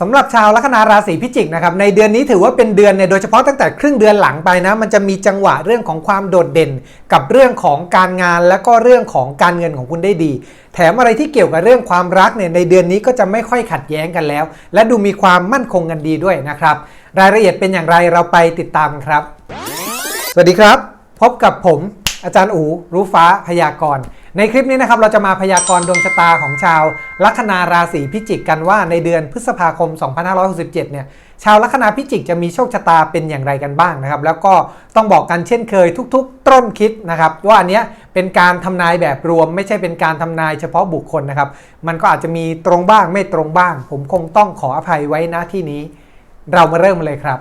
สำหรับชาวลัคนาราศีพิจิกนะครับในเดือนนี้ถือว่าเป็นเดือนเนี่ยโดยเฉพาะตั้งแต่ครึ่งเดือนหลังไปนะมันจะมีจังหวะเรื่องของความโดดเด่น กับเรื่องของการงานและก็เรื่องของการเงินของคุณได้ดี แถมอะไรที่เกี่ยวกับเรื่องความรักเนี่ยในเดือนนี้ก็จะไม่ค่อยขัดแย้งกันแล้ว และดูมีความมั่นคงกันดีด้วยนะครับรายละเอียดเป็นอย่างไรเราไปติดตามครับ สวัสดีครับ พบกับผมอาจารย์อู รู้ฟ้าพยากรณ์ ในคลิปนี้นะครับเราจะมาพยากรณ์ดวงชะตาของชาวลัคนาราศีพิจิกกันว่าในเดือนพฤษภาคม 2567 เนี่ยชาวลัคนาพิจิกจะมีโชคชะตาเป็นอย่างไรกันบ้างนะครับ แล้วก็ต้องบอกกันเช่นเคยทุก ๆ ต้นคิดนะครับ ว่าอันเนี้ยเป็นการทำนายแบบรวม ไม่ใช่เป็นการทำนายเฉพาะบุคคลนะครับ มันก็อาจจะมีตรงบ้างไม่ตรงบ้าง ผมคงต้องขออภัยไว้ณที่นี้ เรามาเริ่มเลยครับ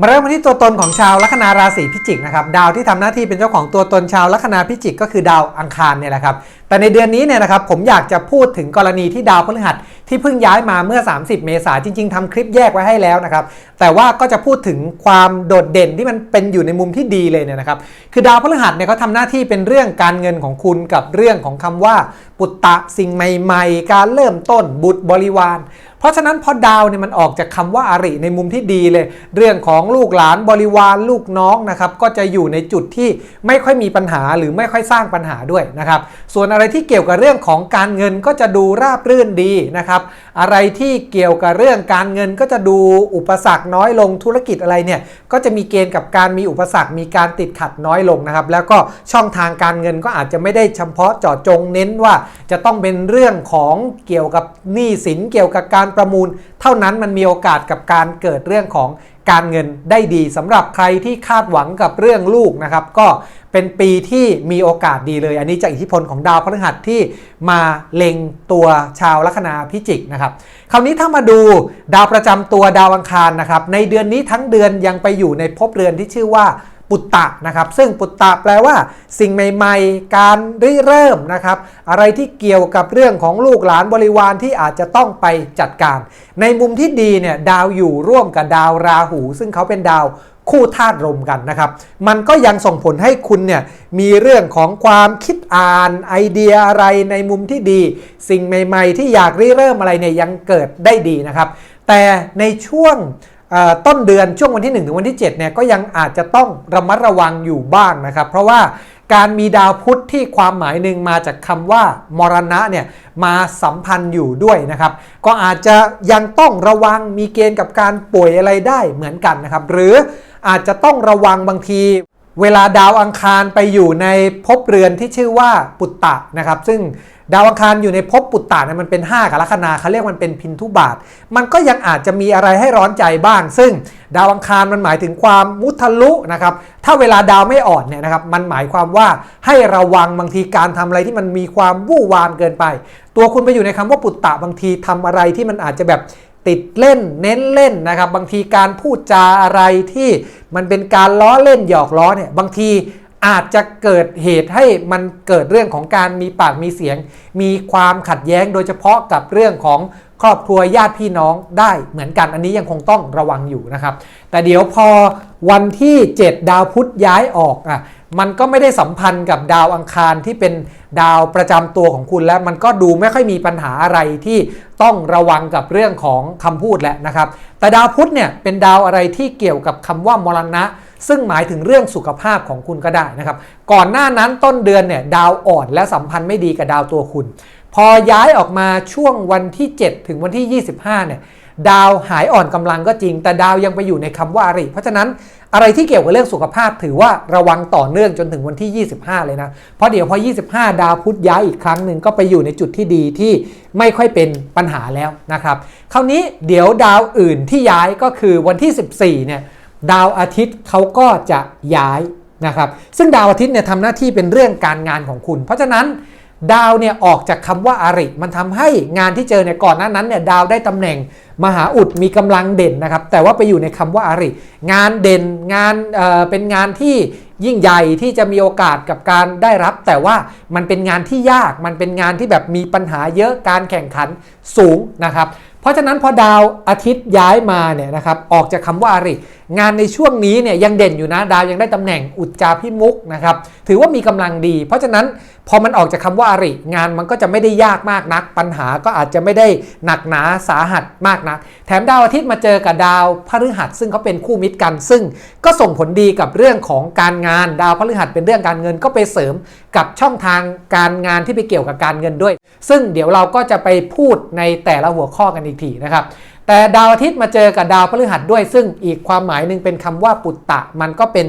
มาเริ่มกันที่ตัวตนของชาวลัคนาราศีพิจิกนะครับดาวที่ทำหน้าที่เป็นเจ้าของตัวตนชาวลัคนาพิจิกก็คือดาวอังคารเนี่ยแหละครับแต่ในเดือนนี้เนี่ยนะครับผมอยากจะพูดถึงกรณีที่ดาวพฤหัสที่เพิ่งย้ายมาเมื่อ 30 เมษายนจริง ๆทำคลิปแยกไว้ให้แล้วนะครับแต่ว่าก็จะพูดถึงความโดดเด่นที่มันเป็นอยู่ในมุมที่ดีเลยเนี่ยนะครับคือดาวพฤหัสเนี่ยเขาทำหน้าที่เป็นเรื่องการเงินของคุณกับเรื่องของคำว่าปุตตะสิ่งใหม่ ๆ การเริ่มต้นบุตรบริวาร เพราะฉะนั้นพอดาวเนี่ยมันออกจากคำว่าอาริในมุมที่ดีเลย เรื่องของลูกหลานบริวารลูกน้องนะครับก็จะอยู่ในจุดที่ไม่ค่อยมีปัญหาหรือไม่ค่อยสร้างปัญหาด้วยนะครับส่วนอะไรที่เกี่ยวกับเรื่องของการเงินก็จะดูราบรื่นดีนะครับอะไรที่เกี่ยวกับเรื่องการเงินก็จะดูอุปสรรคน้อยลงธุรกิจอะไรเนี่ยก็จะมีเกณฑ์กับการมีอุปสรรคมีการติดขัดน้อยลงนะครับแล้วก็ช่องทางการเงินก็อาจจะไม่ได้เฉพาะเจาะจงเน้นว่าจะต้องเป็นเรื่องของเกี่ยวกับหนี้สินเกี่ยวกับการประมูล เท่านั้นมันมีโอกาสกับการเกิดเรื่องของการเงินได้ดีสำหรับใครที่คาดหวังกับเรื่องลูกนะครับ ก็เป็นปีที่มีโอกาสดีเลย อันนี้จากอิทธิพลของดาวพฤหัสที่มาเล็งตัวชาวลัคนาพิจิกนะครับคราวนี้ถ้ามาดูดาวประจำตัวดาวอังคารนะครับในเดือนนี้ทั้งเดือนยังไปอยู่ในภพเรือนที่ชื่อว่า ปุตตะนะครับ ซึ่งปุตตะแปลว่า สิ่งใหม่ๆ การริเริ่มนะครับ อะไรที่เกี่ยวกับเรื่องของลูกหลานบริวารที่อาจจะต้องไปจัดการ ในมุมที่ดีเนี่ยดาวอยู่ร่วมกับดาวราหู ซึ่งเขาเป็นดาวคู่ธาตุลมกันนะครับ มันก็ยังส่งผลให้คุณเนี่ยมีเรื่องของความคิดอ่านไอเดียอะไรในมุมที่ดี สิ่งใหม่ ๆ ที่อยากริเริ่มอะไรเนี่ยยังเกิดได้ดีนะครับ แต่ในช่วง ต้นเดือนช่วงวันที่ 1 ถึงวันที่7เนี่ยก็ยังอาจจะต้องระมัดระวังอยู่บ้างนะครับ เพราะว่าการมีดาวพุธที่ความหมายหนึ่งมาจากคำว่ามรณะเนี่ยมาสัมพันธ์อยู่ด้วยนะครับ ก็อาจจะยังต้องระวังมีเกณฑ์กับการป่วยอะไรได้เหมือนกันนะครับ หรืออาจจะต้องระวังบางทีเวลาดาวอังคารไปอยู่ในภพเรือนที่ชื่อว่าปุตตะนะครับ ซึ่ง ดาวอังคารอยู่ในภพปุตตะเนี่ยมันเป็น 5กับลัคนาเขาเรียกมันเป็นพินทุบาท มันก็ยังอาจจะมีอะไรให้ร้อนใจบ้าง ซึ่งดาวอังคารมันหมายถึงความมุทะลุนะครับ ถ้าเวลาดาวไม่อ่อนเนี่ยนะครับ มันหมายความว่าให้ระวังบางทีการทำอะไรที่มันมีความวู่วามเกินไป ตัวคุณไปอยู่ในคำว่าปุตตะบางทีทำอะไรที่มันอาจจะแบบติดเล่นเน้นเล่นนะครับ บางทีการพูดจาอะไรที่มันเป็นการล้อเล่นหยอกล้อเนี่ยบางที อาจจะเกิดเหตุให้มันเกิดเรื่องของการมีปากมีเสียง มีความขัดแย้งโดยเฉพาะกับเรื่องของครอบครัวญาติพี่น้องได้เหมือนกันอันนี้ยังคงต้องระวังอยู่นะครับ แต่เดี๋ยวพอวันที่ 7 ดาวพุธย้ายออกอะมันก็ไม่ได้สัมพันธ์กับดาวอังคารที่เป็นดาวประจำตัวของคุณแล้วมันก็ดูไม่ค่อยมีปัญหาอะไรที่ต้องระวังกับเรื่องของคำพูดแหละนะครับ แต่ดาวพุธเนี่ยเป็นดาวอะไรที่เกี่ยวกับคำว่ามรณะ ซึ่งหมายถึงเรื่องสุขภาพของคุณก็ได้นะครับ ก่อนหน้านั้นต้นเดือนเนี่ยดาวอ่อนและสัมพันธ์ไม่ดีกับดาวตัวคุณ พอย้ายออกมาช่วงวันที่ 7 ถึงวันที่ 25เนี่ยดาวหายอ่อนกำลังก็จริง แต่ดาวยังไปอยู่ในคำว่าอริ เพราะฉะนั้นอะไรที่เกี่ยวกับเรื่องสุขภาพถือว่าระวังต่อเนื่องจนถึงวันที่ 25 เลยนะ เพราะเดี๋ยวพอ 25 ดาวพุธย้ายอีกครั้งหนึ่งก็ไปอยู่ในจุดที่ดีที่ไม่ค่อยเป็นปัญหาแล้วนะครับ คราวนี้เดี๋ยวดาวอื่นที่ย้ายก็คือวันที่ 14 เนี่ย ดาวอาทิตย์เขาก็จะย้ายนะครับ ซึ่งดาวอาทิตย์เนี่ยทำหน้าที่เป็นเรื่องการงานของคุณ เพราะฉะนั้นดาวเนี่ยออกจากคำว่าอาริมันทำให้งานที่เจอเนี่ยก่อนหน้านั้นเนี่ยดาวได้ตำแหน่งมหาอุดมีกำลังเด่นนะครับ แต่ว่าไปอยู่ในคำว่าอาริงานเด่นงานเอ่อเป็นงานที่ยิ่งใหญ่ที่จะมีโอกาสกับการได้รับ แต่ว่ามันเป็นงานที่ยากมันเป็นงานที่แบบมีปัญหาเยอะการแข่งขันสูงนะครับ เพราะฉะนั้นพอดาวอาทิตย์ย้ายมาเนี่ยนะครับออกจากคำว่าอาริ งานในช่วงนี้เนี่ยยังเด่นอยู่นะดาวยังได้ตำแหน่งอุจจาพิมุกนะครับถือว่ามีกำลังดี เพราะฉะนั้นพอมันออกจากคำว่าอาริ งานมันก็จะไม่ได้ยากมากนัก ปัญหาก็อาจจะไม่ได้หนักหนาสาหัสมากนัก แถมดาวอาทิตย์มาเจอกับดาวพฤหัสซึ่งเขาเป็นคู่มิตรกัน ซึ่งก็ส่งผลดีกับเรื่องของการงานดาวพฤหัสเป็นเรื่องการเงินก็ไปเสริมกับช่องทางการงานที่ไปเกี่ยวกับการเงินด้วย ซึ่งเดี๋ยวเราก็จะไปพูดในแต่ละหัวข้อกันอีกทีนะครับแต่ดาวอาทิตย์มาเจอกับดาวพฤหัสด้วย ซึ่งอีกความหมายหนึ่งเป็นคำว่าปุตตะ มันก็เป็น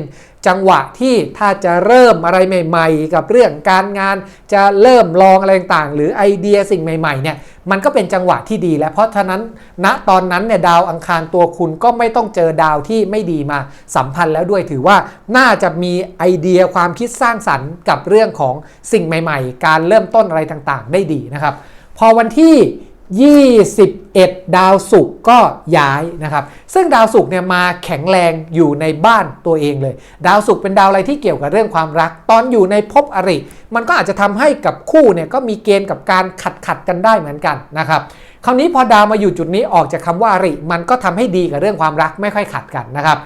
จังหวะที่ถ้าจะเริ่มอะไรใหม่ ๆ กับเรื่องการงาน จะเริ่มลองอะไรต่างๆ หรือไอเดียสิ่งใหม่ๆเนี่ยมันก็เป็นจังหวะที่ดีแล้วเพราะฉะนั้นณตอนนั้นเนี่ยดาวอังคารตัวคุณก็ไม่ต้องเจอดาวที่ไม่ดีมาสัมพันธ์แล้วด้วยถือว่าน่าจะมีไอเดียความคิดสร้างสรรค์กับเรื่องของสิ่งใหม่ ๆ การเริ่มต้นอะไรต่างๆ ได้ดีนะครับ พอวันที่ 21 ดาวศุกร์ก็ย้ายนะครับ ซึ่งดาวศุกร์เนี่ยมาแข็งแรงอยู่ในบ้านตัวเองเลย ดาวศุกร์เป็นดาวอะไรที่เกี่ยวกับเรื่องความรัก ตอนอยู่ในภพอริ มันก็อาจจะทำให้กับคู่เนี่ยก็มีเกณฑ์กับการขัดขัดกันได้เหมือนกันนะครับคราวนี้พอดาวมาอยู่จุดนี้ออกจากคำว่าอริ มันก็ทำให้ดีกับเรื่องความรักไม่ค่อยขัดกันนะครับ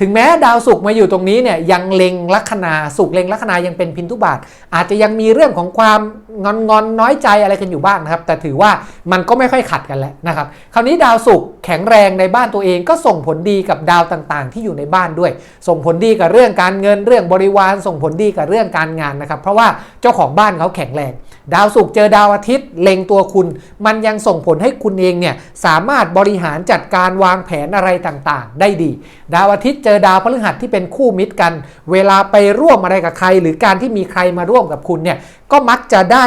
ถึงแม้ดาวศุกร์มาอยู่ตรงนี้เนี่ยยังเล็งลัคนาศุกร์เล็งลัคนายังเป็นพินทุบาท อาจจะยังมีเรื่องของความงอนงอนน้อยใจอะไรกันอยู่บ้างนะครับ แต่ถือว่ามันก็ไม่ค่อยขัดกันแล้วนะครับ คราวนี้ดาวศุกร์แข็งแรงในบ้านตัวเองก็ส่งผลดีกับดาวต่างๆ ที่อยู่ในบ้านด้วย ส่งผลดีกับเรื่องการเงินเรื่องบริวาร ส่งผลดีกับเรื่องการงานนะครับ เพราะว่าเจ้าของบ้านเขาแข็งแรง ดาวศุกร์เจอดาวอาทิตย์เล็งตัวคุณ มันยังส่งผลให้คุณเองเนี่ยสามารถบริหารจัดการวางแผนอะไรต่างๆ ได้ดี ดาวอาทิตย์เจอดาวพฤหัสที่เป็นคู่มิตรกัน เวลาไปร่วมอะไรกับใคร หรือการที่มีใครมาร่วมกับคุณเนี่ยก็มักจะได้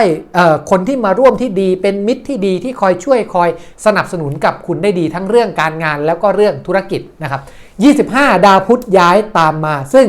คนที่มาร่วมที่ดีเป็นมิตรที่ดีที่คอยช่วยคอยสนับสนุนกับคุณได้ดีทั้งเรื่องการงานแล้วก็เรื่องธุรกิจนะครับ 25 ดาวพุธย้ายตามมา ซึ่ง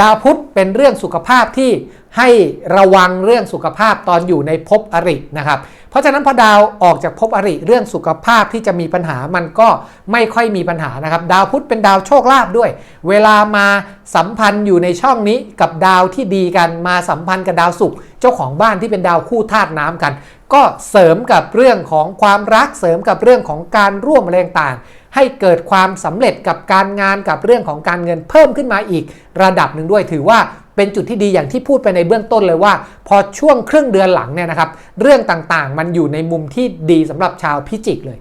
ดาวพุธเป็นเรื่องสุขภาพที่ให้ระวังเรื่องสุขภาพตอนอยู่ในภพอรินะครับ เพราะฉะนั้นพอดาวออกจากภพอริเรื่องสุขภาพที่จะมีปัญหามันก็ไม่ค่อยมีปัญหานะครับ ดาวพุธเป็นดาวโชคลาภด้วย เวลามาสัมพันธ์อยู่ในช่องนี้กับดาวที่ดีกันมาสัมพันธ์กับดาวศุกร์เจ้าของบ้านที่เป็นดาวคู่ธาตุน้ำกัน ก็เสริมกับเรื่องของความรักเสริมกับเรื่องของการร่วมแรงต่าง ให้เกิดความสำเร็จกับการงานกับเรื่องของการเงินเพิ่มขึ้นมาอีก ระดับหนึ่งด้วยถือว่าเป็นจุดที่ดีอย่างที่พูดไปในเบื้องต้นเลยว่า พอช่วงครึ่งเดือนหลังเนี่ยนะครับ เรื่องต่างๆ มันอยู่ในมุมที่ดีสำหรับชาวพิจิกเลย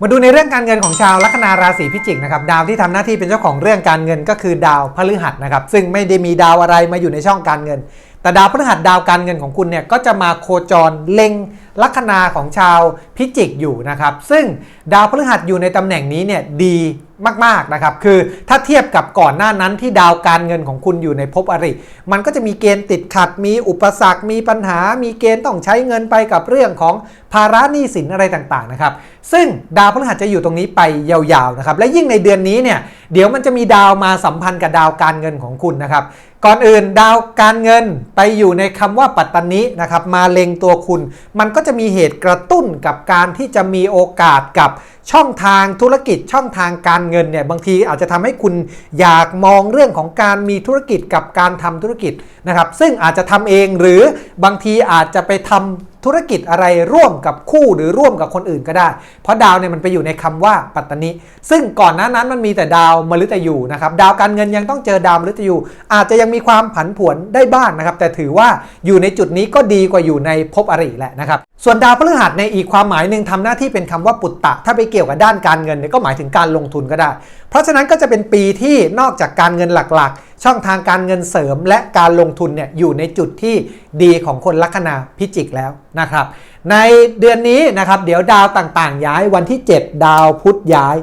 มาดูในเรื่องการเงินของชาวลัคนาราศีพิจิกนะครับดาวที่ทำหน้าที่เป็นเจ้าของเรื่องการเงินก็คือดาวพฤหัสนะครับซึ่งไม่ได้มีดาวอะไรมาอยู่ในช่องการเงิน แต่ดาวพฤหัสดาวการเงินของคุณเนี่ยก็จะมาโคจรเล็งลัคนาของชาวพิจิกอยู่นะครับ ซึ่งดาวพฤหัสอยู่ในตำแหน่งนี้เนี่ยดีมากๆนะครับคือถ้าเทียบกับก่อนหน้านั้นที่ดาวการเงินของคุณอยู่ในภพอริ มันก็จะมีเกณฑ์ติดขัด มีอุปสรรค มีปัญหา มีเกณฑ์ต้องใช้เงินไปกับเรื่องของภาระหนี้สินอะไรต่างๆนะครับ ซึ่งดาวพฤหัสจะอยู่ตรงนี้ไปยาวๆนะครับและยิ่งในเดือนนี้เนี่ยเดี๋ยวมันจะมีดาวมาสัมพันธ์กับดาวการเงินของคุณนะครับ ก่อนอื่นดาวการเงินไปอยู่ในคำว่าปัตตานินะครับ มาเล็งตัวคุณ มันก็จะมีเหตุกระตุ้นกับการที่จะมีโอกาสกับช่องทางธุรกิจช่องทางการเงินเนี่ยบางทีอาจจะทำให้คุณอยากมองเรื่องของการมีธุรกิจกับการทำธุรกิจนะครับ ซึ่งอาจจะทำเองหรือบางทีอาจจะไปทำ ธุรกิจอะไรร่วมกับคู่หรือร่วมกับคนอื่นก็ได้ เพราะดาวเนี่ยมันไปอยู่ในคำว่าปัตตานีซึ่งก่อนหน้านั้นมันมีแต่ดาวมฤตยูนะครับดาวการเงินยังต้องเจอดาวมฤตยูอาจจะยังมีความผันผวนได้บ้างนะครับ แต่ถือว่าอยู่ในจุดนี้ก็ดีกว่าอยู่ในภพอริแหละนะครับส่วนดาวพฤหัสในอีกความหมายหนึ่งทำหน้าที่เป็นคำว่าปุตตะ ถ้าไปเกี่ยวกับด้านการเงินเนี่ยก็หมายถึงการลงทุนก็ได้ เพราะฉะนั้นก็จะเป็นปีที่นอกจากการเงินหลักๆ ช่องทางการเงินเสริมและการลงทุนเนี่ยอยู่ในจุดที่ดีของคนลัคนาพิจิกแล้วนะครับ ในเดือนนี้นะครับเดี๋ยวดาวต่างๆ ย้ายวันที่ 7 ดาวพุธย้าย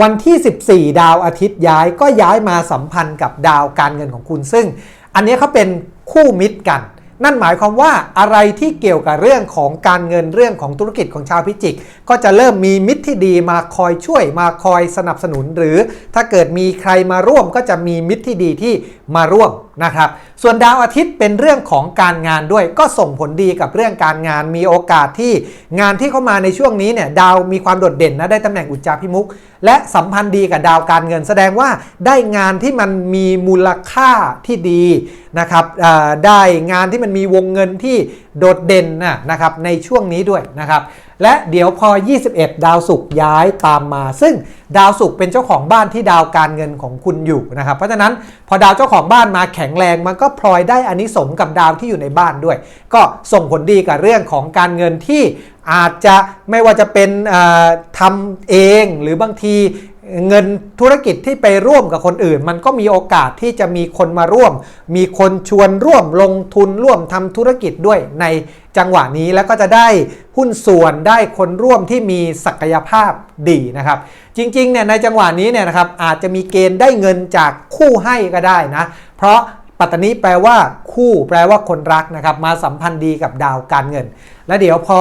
วันที่ 14 ดาวอาทิตย์ย้ายก็ย้ายมาสัมพันธ์กับดาวการเงินของคุณซึ่ง อันนี้เขาเป็นคู่มิตรกัน นั่นหมายความว่าอะไรที่เกี่ยวกับเรื่องของการเงินเรื่องของธุรกิจของชาวพิจิก ก็จะเริ่มมีมิตรที่ดีมาคอยช่วยมาคอยสนับสนุน หรือถ้าเกิดมีใครมาร่วมก็จะมีมิตรที่ดีที่มาร่วม นะครับ ส่วนดาวอาทิตย์เป็นเรื่องของการงานด้วย ก็ส่งผลดีกับเรื่องการงาน มีโอกาสที่งานที่เข้ามาในช่วงนี้เนี่ยดาวมีความโดดเด่นนะได้ตำแหน่งอุจจาพิมุกและสัมพันธ์ดีกับดาวการเงิน แสดงว่าได้งานที่มันมีมูลค่าที่ดีนะครับได้งานที่มันมีวงเงินที่โดดเด่นนะครับในช่วงนี้ด้วยนะครับและเดี๋ยวพอ 21 ดาวศุกร์ย้ายตามมา ซึ่งดาวศุกร์เป็นเจ้าของบ้านที่ดาวการเงินของคุณอยู่นะครับ เพราะฉะนั้นพอดาวเจ้าของบ้านมาแข็งแรงมันก็พลอยได้อานิสงส์กับดาวที่อยู่ในบ้านด้วย ก็ส่งผลดีกับเรื่องของการเงินที่อาจจะไม่ว่าจะเป็นทำเองหรือบางที เงินธุรกิจที่ไปร่วมกับคนอื่น มันก็มีโอกาสที่จะมีคนมาร่วม มีคนชวนร่วมลงทุนร่วมทำธุรกิจด้วยในจังหวะนี้แล้วก็จะได้หุ้นส่วนได้คนร่วมที่มีศักยภาพดีนะครับ จริงๆเนี่ยในจังหวะนี้เนี่ยนะครับอาจจะมีเกณฑ์ได้เงินจากคู่ให้ก็ได้นะ เพราะ ปัตตานีแปลว่าคู่แปลว่าคนรักนะครับมาสัมพันธ์ดีกับดาวการเงิน และเดี๋ยวพอ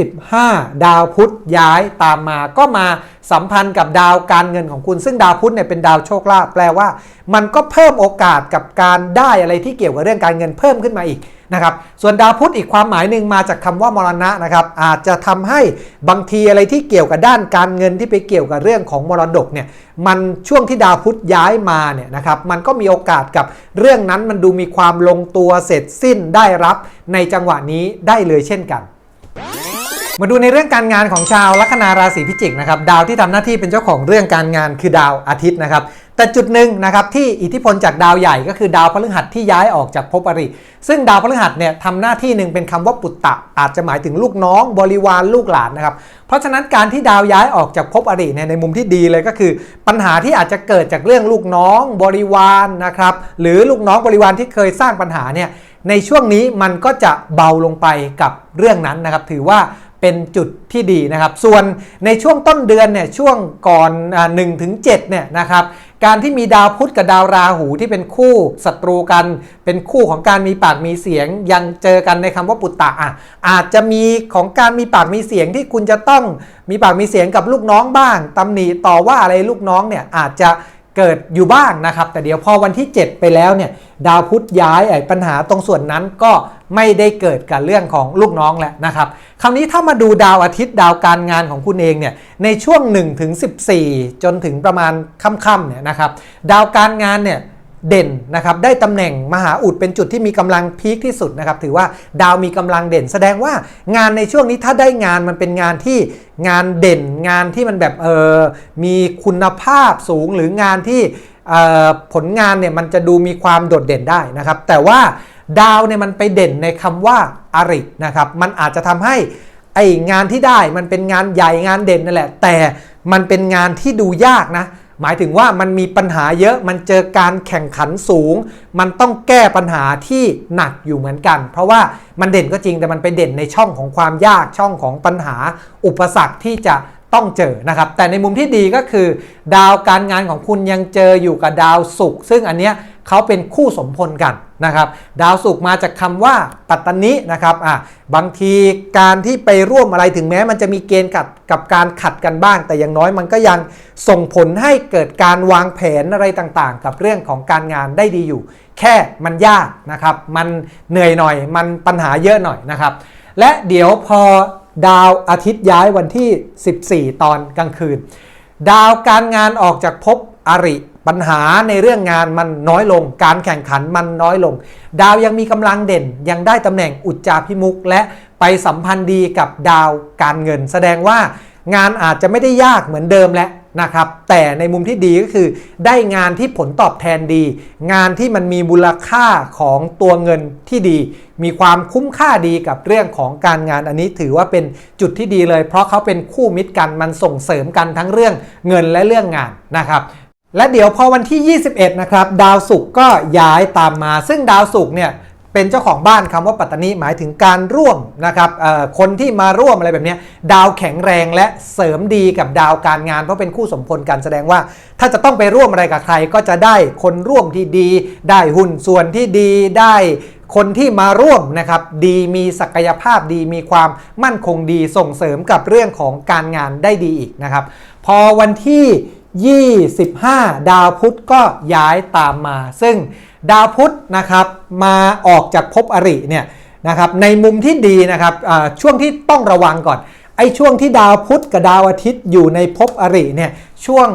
25 ดาวพุธย้ายตามมาก็มาสัมพันธ์กับดาวการเงินของคุณ ซึ่งดาวพุธเนี่ยเป็นดาวโชคลาภแปลว่า มันก็เพิ่มโอกาสกับการได้อะไรที่เกี่ยวกับเรื่องการเงินเพิ่มขึ้นมาอีก นะครับ ส่วนดาวพุธอีกความหมายหนึ่งมาจากคำว่ามรณะนะครับ อาจจะทำให้บางทีอะไรที่เกี่ยวกับด้านการเงินที่ไปเกี่ยวกับเรื่องของมรดกเนี่ย มันช่วงที่ดาวพุธย้ายมาเนี่ยนะครับ มันก็มีโอกาสกับเรื่องนั้นมันดูมีความลงตัวเสร็จสิ้นได้รับในจังหวะนี้ได้เลยเช่นกันมาดูในเรื่องการงานของชาวลัคนาราศีพิจิกนะครับดาวที่ทำหน้าที่เป็นเจ้าของเรื่องการงานคือดาวอาทิตย์นะครับ แต่จุดหนึ่งนะครับที่อิทธิพลจากดาวใหญ่ก็คือดาวพฤหัสที่ย้ายออกจากภพอริ ซึ่งดาวพฤหัสเนี่ยทำหน้าที่หนึ่งเป็นคำว่าปุตตะ อาจจะหมายถึงลูกน้องบริวารลูกหลานนะครับ เพราะฉะนั้นการที่ดาวย้ายออกจากภพอริเนี่ยในมุมที่ดีเลยก็คือ ปัญหาที่อาจจะเกิดจากเรื่องลูกน้องบริวารนะครับหรือลูกน้องบริวารที่เคยสร้างปัญหาเนี่ยในช่วงนี้มันก็จะเบาลงไปกับเรื่องนั้นนะครับ ถือว่าเป็นจุดที่ดีนะครับ ส่วนในช่วงต้นเดือนเนี่ยช่วงก่อนหนึ่งถึงเจ็ดเนี่ยนะครับ การที่มีดาวพุธกับดาวราหูที่เป็นคู่ศัตรูกัน เป็นคู่ของการมีปากมีเสียง ยังเจอกันในคำว่าปุตตะอะอาจจะมีของการมีปากมีเสียงที่คุณจะต้องมีปากมีเสียงกับลูกน้องบ้างตำหนิต่อว่าอะไรลูกน้องเนี่ยอาจจะ เกิดอยู่บ้างนะครับ แต่เดี๋ยวพอวันที่ 7 ไปแล้วเนี่ยดาวพุธย้ายไอ้ปัญหาตรงส่วนนั้นก็ไม่ได้เกิดกับเรื่องของลูกน้องแหละนะครับคราวนี้ถ้ามาดูดาวอาทิตย์ดาวการงานของคุณเองเนี่ยในช่วง1ถึง14 จนถึงประมาณค่ำๆเนี่ยนะครับดาวการงานเนี่ย เด่นนะครับได้ตำแหน่งมหาอุดเป็นจุดที่มีกำลังพีคที่สุดนะครับถือว่าดาวมีกำลังเด่น แสดงว่างานในช่วงนี้ถ้าได้งานมันเป็นงานที่งานเด่นงานที่มันแบบเออมีคุณภาพสูงหรืองานที่ผลงานเนี่ยมันจะดูมีความโดดเด่นได้นะครับ แต่ว่าดาวเนี่ยมันไปเด่นในคำว่าอรินะครับมันอาจจะทำให้ไองานที่ได้มันเป็นงานใหญ่งานเด่นนั่นแหละ แต่มันเป็นงานที่ดูยากนะ หมายถึงว่ามันมีปัญหาเยอะมันเจอการแข่งขันสูง มันต้องแก้ปัญหาที่หนักอยู่เหมือนกัน เพราะว่ามันเด่นก็จริงแต่มันไปเด่นในช่องของความยากช่องของปัญหาอุปสรรคที่จะ ต้องเจอนะครับ แต่ในมุมที่ดีก็คือ ดาวการงานของคุณยังเจออยู่กับดาวศุกร์ซึ่งอันเนี้ยเขาเป็นคู่สมพลกันนะครับ ดาวศุกร์มาจากคำว่าปัตตนินะครับอะบางทีการที่ไปร่วมอะไรถึงแม้มันจะมีเกณฑ์กับกับการขัดกันบ้าง แต่อย่างน้อยมันก็ยังส่งผลให้เกิดการวางแผนอะไรต่างๆ กับเรื่องของการงานได้ดีอยู่ แค่มันยากนะครับ มันเหนื่อยหน่อย มันปัญหาเยอะหน่อยนะครับ และเดี๋ยวพอ ดาวอาทิตย์ย้ายวันที่ 14 ตอนกลางคืน ดาวการงานออกจากภพอริปัญหาในเรื่องงานมันน้อยลง การแข่งขันมันน้อยลง ดาวยังมีกำลังเด่น ยังได้ตำแหน่งอุจจาพิมุกและไปสัมพันธ์ดีกับดาวการเงิน แสดงว่างานอาจจะไม่ได้ยากเหมือนเดิมแล้ว นะครับแต่ในมุมที่ดีก็คือได้งานที่ผลตอบแทนดี งานที่มันมีมูลค่าของตัวเงินที่ดี มีความคุ้มค่าดีกับเรื่องของการงานอันนี้ถือว่าเป็นจุดที่ดีเลย เพราะเขาเป็นคู่มิตรกันมันส่งเสริมกันทั้งเรื่องเงินและเรื่องงานนะครับและเดี๋ยวพอวันที่ 21 นะครับ ดาวศุกร์ก็ย้ายตามมา ซึ่งดาวศุกร์เนี่ย เป็นเจ้าของบ้านคำว่าปัตตานีหมายถึงการร่วมนะครับคนที่มาร่วมอะไรแบบนี้ดาวแข็งแรงและเสริมดีกับดาวการงาน เพราะเป็นคู่สมพลกันแสดงว่า ถ้าจะต้องไปร่วมอะไรกับใคร ก็จะได้คนร่วมที่ดี ได้หุ้นส่วนที่ดีได้คนที่มาร่วมนะครับดีมีศักยภาพดีมีความมั่นคงดีส่งเสริมกับเรื่องของการงานได้ดีอีกนะครับ พอวันที่ 25 ดาวพุธก็ย้ายตามมา ซึ่ง ดาวพุธนะครับมาออกจากภพอริเนี่ยนะครับในมุมที่ดีนะครับช่วงที่ต้องระวังก่อนไอ้ช่วงที่ดาวพุธกับดาวอาทิตย์อยู่ในภพอริเนี่ยช่วง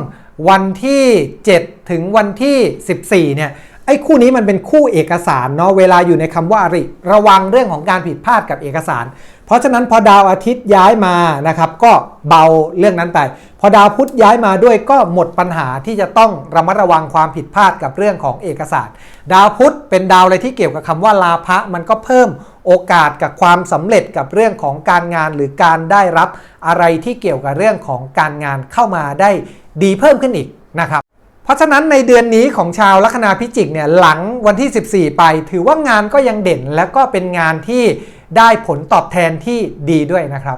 วันที่ 7 ถึงวันที่ 14เนี่ย ไอ้คู่นี้มันเป็นคู่เอกสารเนาะเวลาอยู่ในคำว่าอริ ระวังเรื่องของการผิดพลาดกับเอกสาร เพราะฉะนั้นพอดาวอาทิตย์ย้ายมานะครับก็เบาเรื่องนั้นไป พอดาวพุธย้ายมาด้วยก็หมดปัญหาที่จะต้องระมัดระวังความผิดพลาดกับเรื่องของเอกสาร ดาวพุธเป็นดาวอะไรที่เกี่ยวกับคำว่าลาภะมันก็เพิ่มโอกาสกับความสำเร็จกับเรื่องของการงานหรือการได้รับอะไรที่เกี่ยวกับเรื่องของการงานเข้ามาได้ดีเพิ่มขึ้นอีกนะครับ ราะฉะนั้นในเดือนนี้ของชาวลัคนาพิจิกเนี่ยหลังวันที่ 14 ไป ถือว่างานก็ยังเด่น และก็เป็นงานที่ได้ผลตอบแทนที่ดีด้วยนะครับ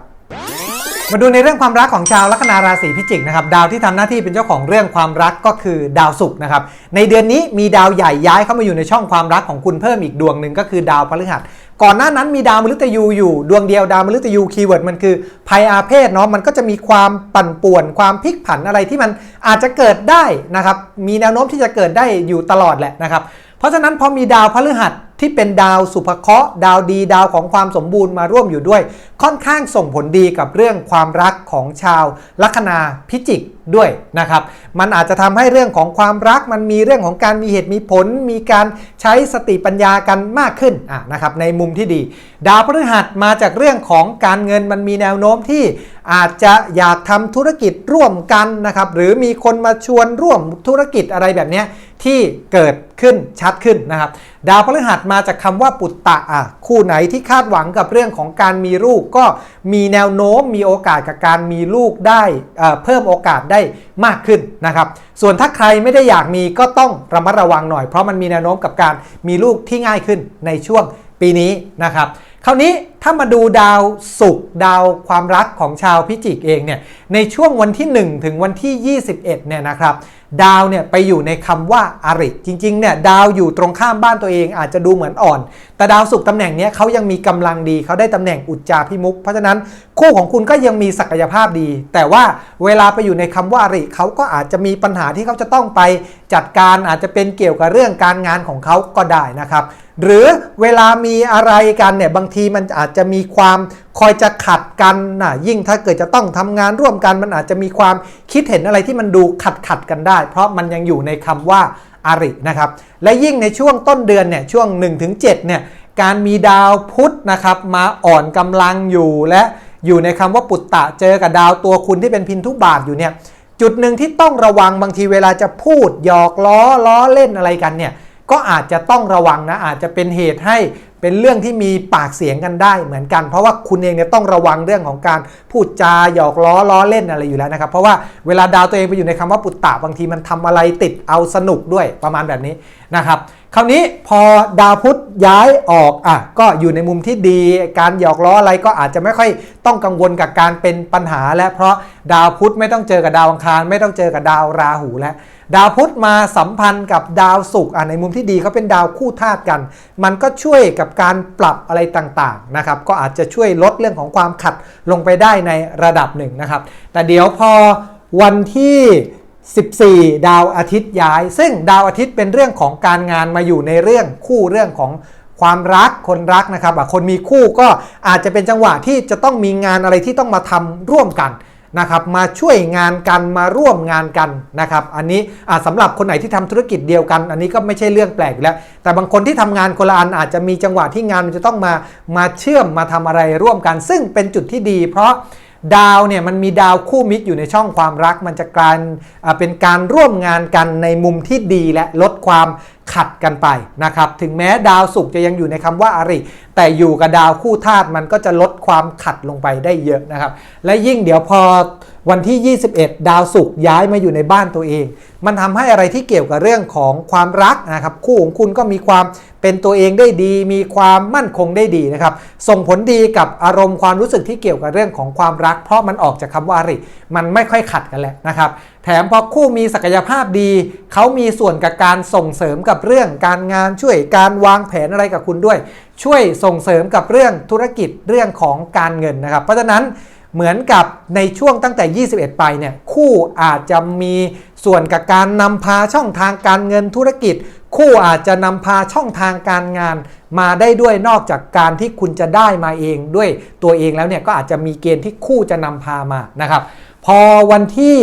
มาดูในเรื่องความรักของชาวลัคนาราศีพิจิกนะครับดาวที่ทำหน้าที่เป็นเจ้าของเรื่องความรักก็คือดาวศุกร์นะครับในเดือนนี้มีดาวใหญ่ย้ายเข้ามาอยู่ในช่องความรักของคุณเพิ่มอีกดวงหนึ่งก็คือดาวพฤหัส ก่อนหน้านั้นมีดาวมฤตยูอยู่ดวงเดียวดาวมฤตยูคีย์เวิร์ดมันคือภัยอาเพศเนาะมันก็จะมีความปั่นป่วน ความพลิกผันอะไรที่มันอาจจะเกิดได้นะครับมีแนวโน้มที่จะเกิดได้อยู่ตลอดแหละนะครับเพราะฉะนั้นพอมีดาวพฤหัสที่เป็นดาวสุภเคราะห์ดาวดีดาวของความสมบูรณ์มาร่วมอยู่ด้วย ค่อนข้างส่งผลดีกับเรื่องความรักของชาวลัคนาพิจิก ด้วยนะครับ มันอาจจะทำให้เรื่องของความรัก มันมีเรื่องของการมีเหตุมีผล มีการใช้สติปัญญากันมากขึ้นะนะครับในมุมที่ดี ดาวพฤหัสมาจากเรื่องของการเงินมันมีแนวโน้มที่อาจจะอยากทำธุรกิจร่วมกันนะครับหรือมีคนมาชวนร่วมธุรกิจอะไรแบบนี้ที่เกิดขึ้นชัดขึ้นนะครับ ดาวพฤหัสมาจากคำว่าปุตตะอะคู่ไหนที่คาดหวังกับเรื่องของการมีลูกก็มีแนวโน้มมีโอกาสกับการมีลูกได้เพิ่มโอกาสได้มากขึ้นนะครับ ส่วนถ้าใครไม่ได้อยากมีก็ต้องระมัดระวังหน่อย เพราะมันมีแนวโน้มกับการมีลูกที่ง่ายขึ้นในช่วงปีนี้นะครับ คราวนี้ถ้ามาดูดาวศุกดาวความรักของชาวพิจิกเองเนี่ยในช่วงวันที่ 1 ถึงวันที่ 21เนี่ยนะครับดาวเนี่ยไปอยู่ในคำว่าอาริจริงๆเนี่ยดาวอยู่ตรงข้ามบ้านตัวเองอาจจะดูเหมือนอ่อน แต่ดาวศุกร์ตำแหน่งเนี้ยเขายังมีกำลังดีเขาได้ตำแหน่งอุจจาพิมุก เพราะฉะนั้นคู่ของคุณก็ยังมีศักยภาพดี แต่ว่าเวลาไปอยู่ในคำว่าอาริเขาก็อาจจะมีปัญหาที่เขาจะต้องไปจัดการอาจจะเป็นเกี่ยวกับเรื่องการงานของเขาก็ได้นะครับ หรือเวลามีอะไรกันเนี่ยบางทีมันอาจจะมีความคอยจะขัดกันนะยิ่งถ้าเกิดจะต้องทำงานร่วมกัน มันอาจจะมีความคิดเห็นอะไรที่มันดูขัดขัดกันได้ เพราะมันยังอยู่ในคำว่าอารินะครับ และยิ่งในช่วงต้นเดือนเนี่ยช่วง 1-7เนี่ยการมีดาวพุธนะครับมาอ่อนกำลังอยู่และอยู่ในคำว่าปุตตะเจอกับดาวตัวคุณที่เป็นพินทุบาทอยู่เนี่ยจุดหนึ่งที่ต้องระวังบางทีเวลาจะพูดหยอกล้อล้อเล่นอะไรกันเนี่ย ก็อาจจะต้องระวังนะอาจจะเป็นเหตุให้เป็นเรื่องที่มีปากเสียงกันได้เหมือนกัน เพราะว่าคุณเองเนี่ยต้องระวังเรื่องของการพูดจาหยอกล้อล้อเล่นอะไรอยู่แล้วนะครับ เพราะว่าเวลาดาวตัวเองไปอยู่ในคำว่าปุตตะบางทีมันทำอะไรติดเอาสนุกด้วยประมาณแบบนี้นะครับ คราวนี้พอดาวพุธย้ายออกอะก็อยู่ในมุมที่ดี การหยอกล้ออะไรก็อาจจะไม่ค่อยต้องกังวลกับการเป็นปัญหา และเพราะดาวพุธไม่ต้องเจอกับดาวอังคาร ไม่ต้องเจอกับดาวราหูแล้วดาวพุธมาสัมพันธ์กับดาวศุกร์อะในมุมที่ดีเขาเป็นดาวคู่ธาตุกัน มันก็ช่วยกับการปรับอะไรต่างๆนะครับก็อาจจะช่วยลดเรื่องของความขัดลงไปได้ในระดับหนึ่งนะครับ แต่เดี๋ยวพอวันที่ 14 ดาวอาทิตย์ย้าย ซึ่งดาวอาทิตย์เป็นเรื่องของการงานมาอยู่ในเรื่องคู่เรื่องของความรักคนรักนะครับอะคนมีคู่ก็อาจจะเป็นจังหวะที่จะต้องมีงานอะไรที่ต้องมาทำร่วมกันนะครับมาช่วยงานกันมาร่วมงานกันนะครับอันนี้อะสำหรับคนไหนที่ทำธุรกิจเดียวกัน อันนี้ก็ไม่ใช่เรื่องแปลกอยู่แล้ว แต่บางคนที่ทำงานคนละอันอาจจะมีจังหวะที่งานมันจะต้องมามาเชื่อมมาทำอะไรร่วมกัน ซึ่งเป็นจุดที่ดี เพราะ ดาวเนี่ยมันมีดาวคู่มิตรอยู่ในช่องความรัก มันจะกลายเป็นการร่วมงานกันในมุมที่ดีและลดความขัดกันไปนะครับ ถึงแม้ดาวศุกร์จะยังอยู่ในคำว่าอาริ แต่อยู่กับดาวคู่ธาตุมันก็จะลดความขัดลงไปได้เยอะนะครับ และยิ่งเดี๋ยวพอวันที่ 21 ดาวศุกร์ย้ายมาอยู่ในบ้านตัวเอง มันทำให้อะไรที่เกี่ยวกับเรื่องของความรักนะครับ คู่ของคุณก็มีความเป็นตัวเองได้ดี มีความมั่นคงได้ดีนะครับ ส่งผลดีกับอารมณ์ความรู้สึกที่เกี่ยวกับเรื่องของความรัก เพราะมันออกจากคำว่าอาริ มันไม่ค่อยขัดกันแหละนะครับแถมพอคู่มีศักยภาพดี เขามีส่วนกับการส่งเสริมกับเรื่องการงานช่วยการวางแผนอะไรกับคุณด้วย ช่วยส่งเสริมกับเรื่องธุรกิจเรื่องของการเงินนะครับ เพราะฉะนั้นเหมือนกับในช่วงตั้งแต่ 21 ไปเนี่ยคู่อาจจะมีส่วนกับการนำพาช่องทางการเงินธุรกิจ คู่อาจจะนำพาช่องทางการงานมาได้ด้วยนอกจากการที่คุณจะได้มาเองด้วยตัวเองแล้วเนี่ยก็อาจจะมีเกณฑ์ที่คู่จะนำพามานะครับ พอวันที่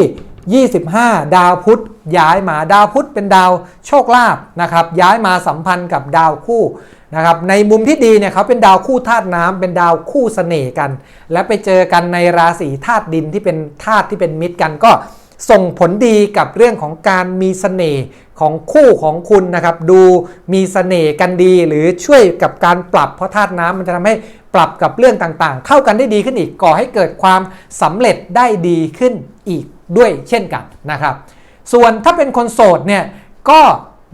25 ดาวพุธย้ายมาดาวพุธเป็นดาวโชคลาภนะครับย้ายมาสัมพันธ์กับดาวคู่นะครับในมุมที่ดีเนี่ยเขาเป็นดาวคู่ธาตุน้ำเป็นดาวคู่เสน่ห์กัน และไปเจอกันในราศีธาตุดินที่เป็นธาตุที่เป็นมิตรกันก็ส่งผลดีกับเรื่องของการมีเสน่ห์ของคู่ของคุณนะครับ ดูมีเสน่ห์กันดีหรือช่วยกับการปรับเพราะธาตุน้ำมันจะทำให้ปรับกับเรื่องต่างๆ เข้ากันได้ดีขึ้นอีกก่อให้เกิดความสำเร็จได้ดีขึ้นอีก ด้วยเช่นกันนะครับ ส่วนถ้าเป็นคนโสดเนี่ยก็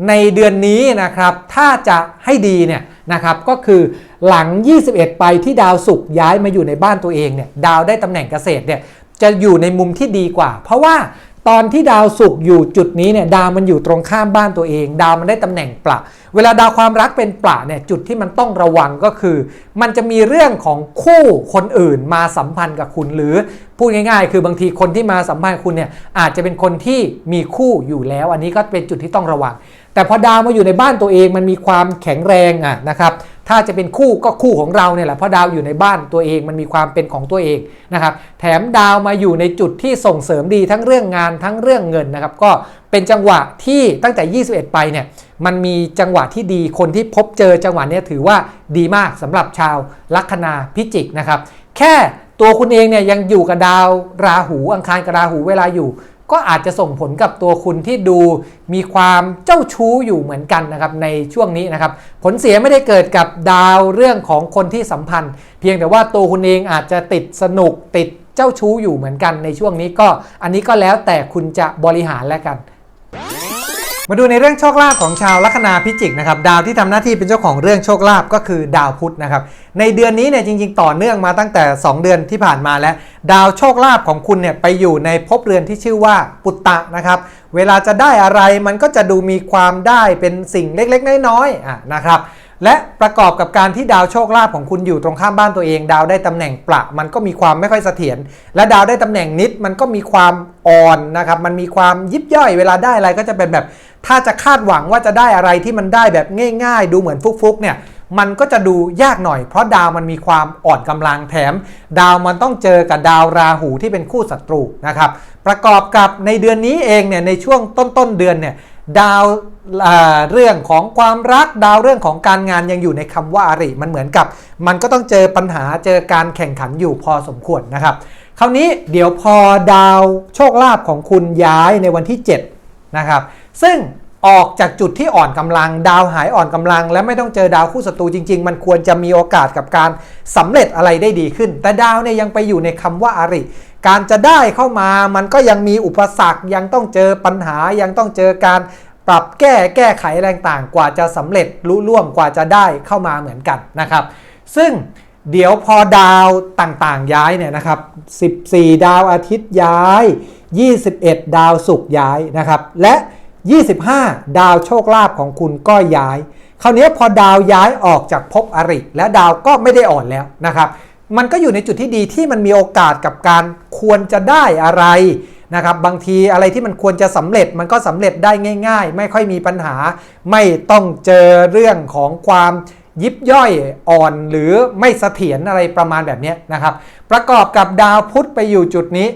ในเดือนนี้นะครับถ้าจะให้ดีเนี่ยนะครับก็คือหลัง 21 ไปที่ดาวศุกร์ย้ายมาอยู่ในบ้านตัวเองเนี่ยดาวได้ตำแหน่งเกษตรเนี่ยจะอยู่ในมุมที่ดีกว่า เพราะว่า ตอนที่ดาวศุกร์อยู่จุดนี้เนี่ยดาวมันอยู่ตรงข้ามบ้านตัวเอง ดาวมันได้ตำแหน่งปละเวลาดาวความรักเป็นปละเนี่ยจุดที่มันต้องระวังก็คือ มันจะมีเรื่องของคู่คนอื่นมาสัมพันธ์กับคุณ หรือพูดง่าย ๆ คือบางทีคนที่มาสัมพันธ์คุณเนี่ยอาจจะเป็นคนที่มีคู่อยู่แล้ว อันนี้ก็เป็นจุดที่ต้องระวัง แต่พอดาวมาอยู่ในบ้านตัวเองมันมีความแข็งแรงอะนะครับ ถ้าจะเป็นคู่ก็คู่ของเราเนี่ยแหละเพราะดาวอยู่ในบ้านตัวเองมันมีความเป็นของตัวเองนะครับแถมดาวมาอยู่ในจุดที่ส่งเสริมดีทั้งเรื่องงานทั้งเรื่องเงินนะครับก็เป็นจังหวะที่ตั้งแต่ 21 ไปเนี่ยมันมีจังหวะที่ดีคนที่พบเจอจังหวะนี้ถือว่าดีมากสำหรับชาวลัคนาพิจิกนะครับแค่ตัวคุณเองเนี่ยยังอยู่กับดาวราหูอังคารกับราหูเวลาอยู่ ก็อาจจะส่งผลกับตัวคุณที่ดูมีความเจ้าชู้อยู่เหมือนกันนะครับในช่วงนี้นะครับ ผลเสียไม่ได้เกิดกับดาวเรื่องของคนที่สัมพันธ์ เพียงแต่ว่าตัวคุณเองอาจจะติดสนุกติดเจ้าชู้อยู่เหมือนกันในช่วงนี้ก็ อันนี้ก็แล้วแต่คุณจะบริหารแล้วกัน มาดูในเรื่องโชคลาภของชาวลัคนาพิจิกนะครับดาวที่ทำหน้าที่เป็นเจ้าของเรื่องโชคลาภก็คือดาวพุธนะครับในเดือนนี้เนี่ยจริง ๆ ต่อเนื่องมาตั้งแต่ 2 เดือนที่ผ่านมาแล้ว ดาวโชคลาภของคุณเนี่ยไปอยู่ในภพเรือนที่ชื่อว่าปุตตะนะครับเวลาจะได้อะไรมันก็จะดูมีความได้เป็นสิ่งเล็กๆ น้อยๆอะนะครับและประกอบกับการที่ดาวโชคลาภของคุณอยู่ตรงข้ามบ้านตัวเอง ดาวได้ตำแหน่งประมันก็มีความไม่ค่อยเสถียรและดาวได้ตำแหน่งนิดมันก็มีความอ่อนนะครับมันมีความยิบย่อยเวลาได้อะไรก็จะเป็นแบบ ถ้าจะคาดหวังว่าจะได้อะไรที่มันได้แบบง่าย ๆ ดูเหมือนฟุกๆเนี่ยมันก็จะดูยากหน่อย เพราะดาวมันมีความอ่อนกำลังแถม ดาวมันต้องเจอกับดาวราหูที่เป็นคู่ศัตรูนะครับประกอบกับในเดือนนี้เองเนี่ยในช่วงต้นๆเดือนเนี่ยดาวเรื่องของความรักดาวเรื่องของการงานยังอยู่ในคำว่าอาริมันเหมือนกับ มันก็ต้องเจอปัญหาเจอการแข่งขันอยู่พอสมควรนะครับ คราวนี้เดี๋ยวพอดาวโชคลาภของคุณย้ายในวันที่ 7 นะครับ ซึ่งออกจากจุดที่อ่อนกำลัง ดาวหายอ่อนกำลัง และไม่ต้องเจอดาวคู่ศัตรูจริง ๆ มันควรจะมีโอกาสกับการสำเร็จอะไรได้ดีขึ้น แต่ดาวเนี่ยยังไปอยู่ในคำว่าอาริ การจะได้เข้ามามันก็ยังมีอุปสรรคยังต้องเจอปัญหายังต้องเจอการปรับแก้แก้ไขอะไรต่างกว่าจะสำเร็จลุล่วงกว่าจะได้เข้ามาเหมือนกันนะครับ ซึ่งเดี๋ยวพอดาวต่างๆย้ายเนี่ยนะครับ 14 ดาวอาทิตย์ย้าย 21 ดาวศุกย้ายนะครับ และ 25 ดาวโชคลาภของคุณก็ย้าย คราวนี้พอดาวย้ายออกจากภพอริและดาวก็ไม่ได้อ่อนแล้วนะครับ มันก็อยู่ในจุดที่ดีที่มันมีโอกาสกับการควรจะได้อะไรนะครับบางทีอะไรที่มันควรจะสำเร็จมันก็สำเร็จได้ง่าย ๆ ไม่ค่อยมีปัญหา ไม่ต้องเจอเรื่องของความยิบย่อยอ่อนหรือไม่เสถียรอะไรประมาณแบบนี้นะครับ ประกอบกับดาวพุธไปอยู่จุดนี้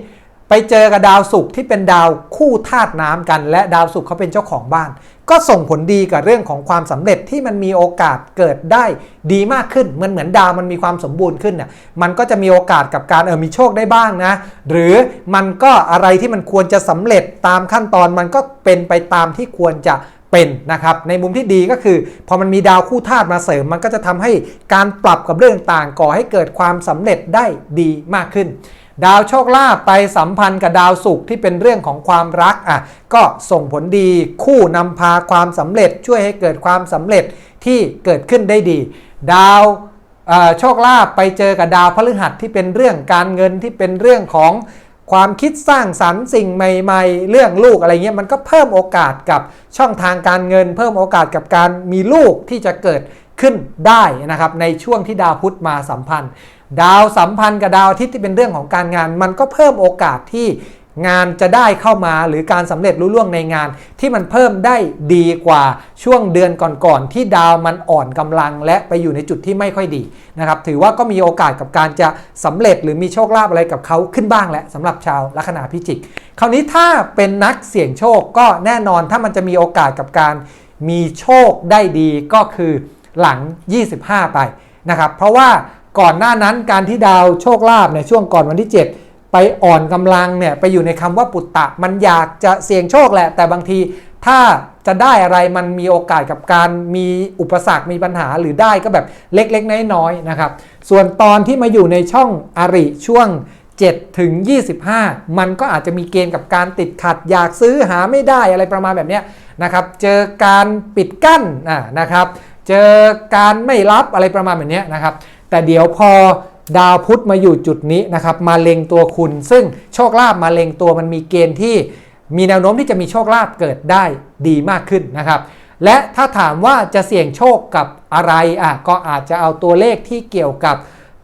ไปเจอกับดาวศุกร์ที่เป็นดาวคู่ธาตุน้ำกัน และดาวศุกร์เขาเป็นเจ้าของบ้าน ก็ส่งผลดีกับเรื่องของความสำเร็จที่มันมีโอกาสเกิดได้ดีมากขึ้นเหมือนเหมือนดาวมันมีความสมบูรณ์ขึ้นน่ะมันก็จะมีโอกาสกับการเออมีโชคได้บ้างนะ หรือมันก็อะไรที่มันควรจะสำเร็จตามขั้นตอนมันก็เป็นไปตามที่ควรจะ เป็นนะครับในมุมที่ดีก็คือ พอมันมีดาวคู่ธาตุมาเสริม มันก็จะทำให้การปรับกับเรื่องต่างก่อให้เกิดความสำเร็จได้ดีมากขึ้น ดาวโชคลาภไปสัมพันธ์กับดาวศุกร์ที่เป็นเรื่องของความรักอะก็ส่งผลดีคู่นำพาความสำเร็จ ช่วยให้เกิดความสำเร็จที่เกิดขึ้นได้ดี ดาวโชคลาภไปเจอกับดาวพฤหัสที่เป็นเรื่องการเงินที่เป็นเรื่องของ ความคิดสร้างสรรค์สิ่งใหม่ๆ เรื่องลูกอะไรเงี้ยมันก็เพิ่มโอกาสกับช่องทางการเงิน เพิ่มโอกาสกับการมีลูกที่จะเกิดขึ้นได้นะครับในช่วงที่ดาวพุธมาสัมพันธ์ ดาวสัมพันธ์กับดาวอาทิตย์ที่เป็นเรื่องของการงาน มันก็เพิ่มโอกาสที่ งานจะได้เข้ามาหรือการสำเร็จรุ่ล่วงในงาน ที่มันเพิ่มได้ดีกว่าช่วงเดือนก่อนๆที่ดาวมันอ่อนกำลัง และไปอยู่ในจุดที่ไม่ค่อยดีนะครับถือว่าก็มีโอกาสกับการจะสำเร็จหรือมีโชคลาภอะไรกับเขาขึ้นบ้างแหละสำหรับชาวลัคนาพิจิก คราวนี้ถ้าเป็นนักเสี่ยงโชคก็แน่นอนถ้ามันจะมีโอกาสกับการมีโชคได้ดีก็คือหลัง 25 ไปนะครับเพราะว่าก่อนหน้านั้นการที่ดาวโชคลาภในช่วงก่อนวันที่ 7 ไปอ่อนกำลังเนี่ยไปอยู่ในคำว่าปุตตะ มันอยากจะเสี่ยงโชคแหละ แต่บางทีถ้าจะได้อะไรมันมีโอกาสกับการมีอุปสรรคมีปัญหาหรือได้ก็แบบเล็กๆ น้อยๆนะครับ ส่วนตอนที่มาอยู่ในช่องอริช่วง7ถึง25 มันก็อาจจะมีเกณฑ์กับการติดขัด อยากซื้อหาไม่ได้อะไรประมาณแบบนี้นะครับ เจอการปิดกั้นนะครับ เจอการไม่รับอะไรประมาณแบบนี้นะครับ แต่เดี๋ยวพอ ดาวพุธมาอยู่จุดนี้นะครับมาเล็งตัวคุณ ซึ่งโชคลาภมาเล็งตัวมันมีเกณฑ์ที่มีแนวโน้มที่จะมีโชคลาภเกิดได้ดีมากขึ้นนะครับ และถ้าถามว่าจะเสี่ยงโชคกับอะไรอะก็อาจจะเอาตัวเลขที่เกี่ยวกับ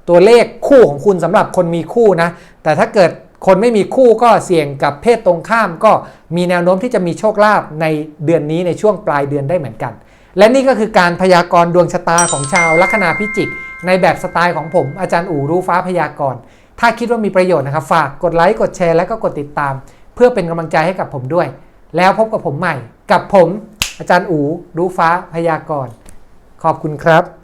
ตัวเลขคู่ของคุณสำหรับคนมีคู่นะ แต่ถ้าเกิดคนไม่มีคู่ก็เสี่ยงกับเพศตรงข้าม ก็มีแนวโน้มที่จะมีโชคลาภในเดือนนี้ในช่วงปลายเดือนได้เหมือนกัน และนี่ก็คือการพยากรณ์ดวงชะตาของชาวลัคนาพิจิก ในแบบสไตล์ของผมอาจารย์อู่รู้ฟ้าพยากรณ์ ถ้าคิดว่ามีประโยชน์นะครับ ฝากกดไลค์กดแชร์และก็กดติดตาม เพื่อเป็นกำลังใจให้กับผมด้วย แล้วพบกับผมใหม่ กับผม อาจารย์อู่รู้ฟ้าพยากรณ์ ขอบคุณครับ